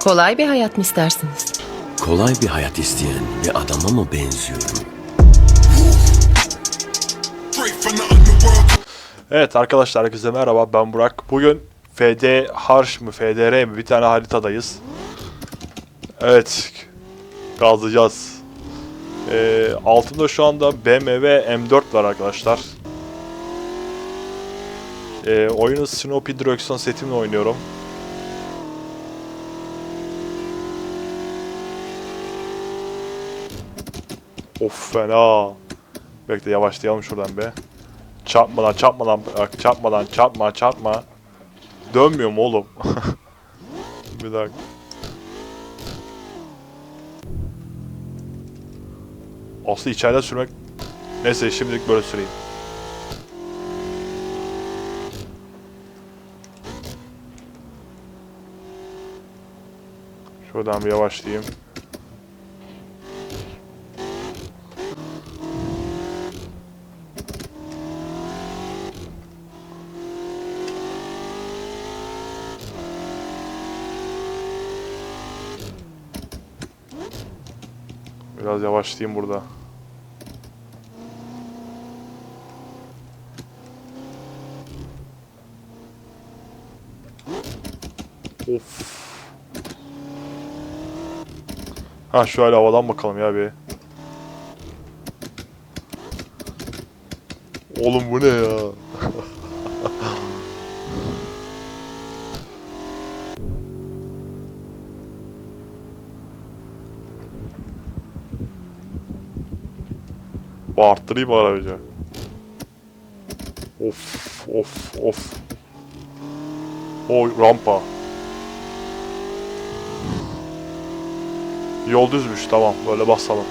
Kolay bir hayat mı istersiniz? Kolay bir hayat isteyen bir adama mı benziyorum? Evet arkadaşlar herkese merhaba ben Burak. Bugün FD Harş mı FDR mi bir tane haritadayız. Evet gazlayacağız. Ee, altında şu anda BMW M4 var arkadaşlar. Ee, oyunu Snoopy direksiyon setimle oynuyorum. Of fena. Bekle yavaşlayalım şuradan be. Çarpma lan çarpma lan çarpma lan çarpma çarpma. Dönmüyor mu oğlum? bir dakika. Aslında içeride sürmek... Neyse şimdilik böyle süreyim. Şuradan bir yavaşlayayım. Biraz yavaşlayayım burada. Of. Ha şöyle havadan bakalım ya bir. Oğlum bu ne ya? Bağırttırayım mı aracı? Of of of. O rampa. Yol düzmüş tamam böyle basalım.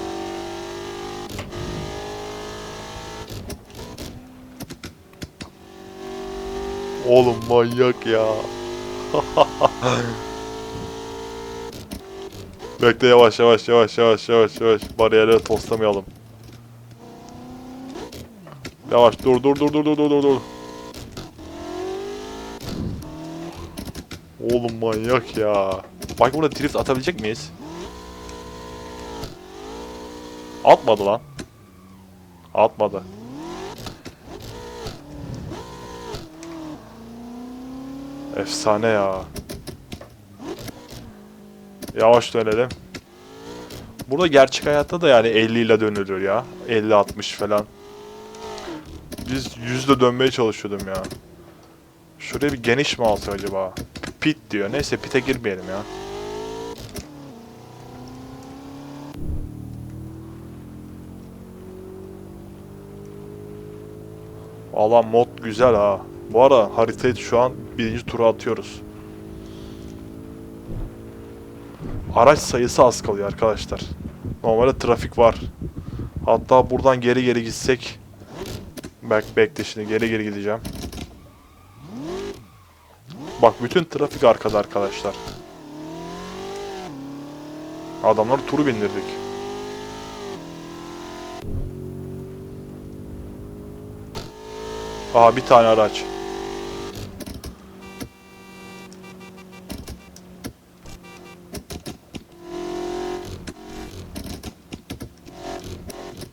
Oğlum manyak ya. Bekle yavaş yavaş yavaş yavaş yavaş yavaş bariyerleri toslamayalım. Yavaş dur dur dur dur dur dur dur. Oğlum manyak ya. Bak burada drift atabilecek miyiz? Atmadı lan. Atmadı. Efsane ya. Yavaş dönelim. Burada gerçek hayatta da yani 50 ile dönülür ya. 50-60 falan. Biz yüzle dönmeye çalışıyordum ya. Şuraya bir geniş mi alsak acaba? Pit diyor. Neyse pit'e girmeyelim ya. Valla mod güzel ha. Bu ara haritayı şu an birinci tura atıyoruz. Araç sayısı az kalıyor arkadaşlar. Normalde trafik var. Hatta buradan geri geri gitsek Bak bekle şimdi geri geri gideceğim. Bak bütün trafik arkada arkadaşlar. Adamları turu bindirdik. Aa bir tane araç.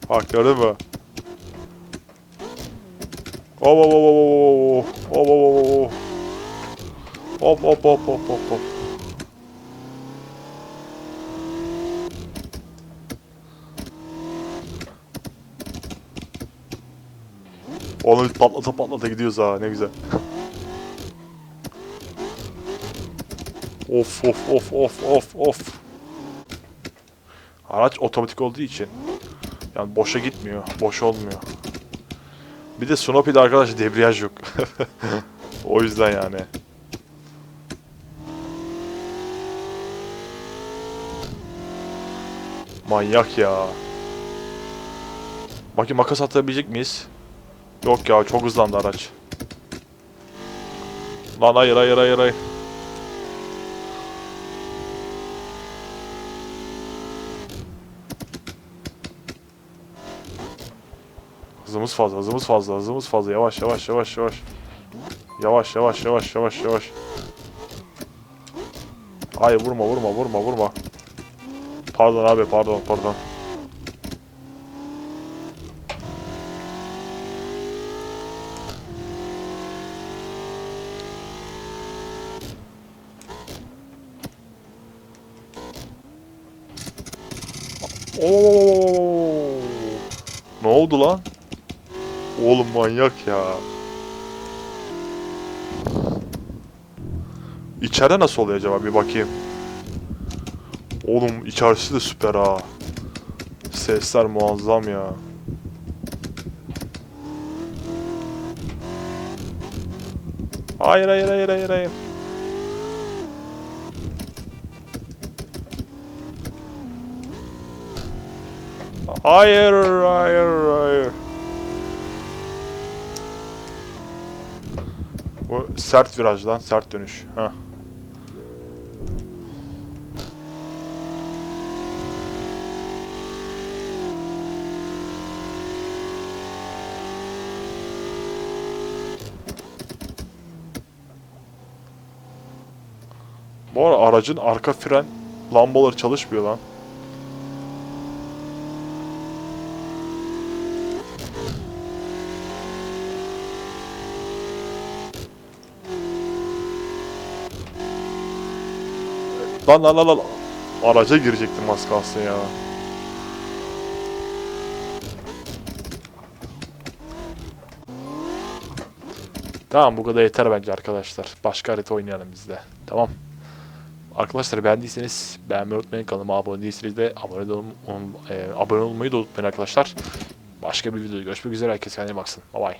Bak gördün mü? Hop hop hop hop hop hop hop hop hop hop hop hop hop Onu patlata patlata gidiyoruz ha ne güzel. of of of of of of. Araç otomatik olduğu için yani boşa gitmiyor, boş olmuyor. Bir de Snoopy'de arkadaş debriyaj yok. o yüzden yani. Manyak ya. Bakayım makas atabilecek miyiz? Yok ya çok hızlandı araç. Lan hayır hayır hayır hayır. Hızımız fazla, hızımız fazla, hızımız fazla. Yavaş, yavaş, yavaş, yavaş. Yavaş, yavaş, yavaş, yavaş, yavaş. Hayır vurma vurma vurma vurma. Pardon abi pardon pardon. Oo. Ne oldu lan? Oğlum manyak ya. İçeride nasıl oluyor acaba bir bakayım. Oğlum içerisi de süper ha. Sesler muazzam ya. Hayır hayır hayır hayır hayır. Hayır hayır hayır. Bu sert viraj lan, sert dönüş. Ha. Bu aracın arka fren lambaları çalışmıyor lan. Lan lan lan lan. Araca girecektim az kalsın ya. Tamam bu kadar yeter bence arkadaşlar. Başka harita oynayalım biz de. Tamam. Arkadaşlar beğendiyseniz beğenmeyi unutmayın. Kanalıma abone değilseniz de abone, olun, e, abone olmayı da unutmayın arkadaşlar. Başka bir videoda görüşmek üzere. Herkes kendine baksın. Bye bye.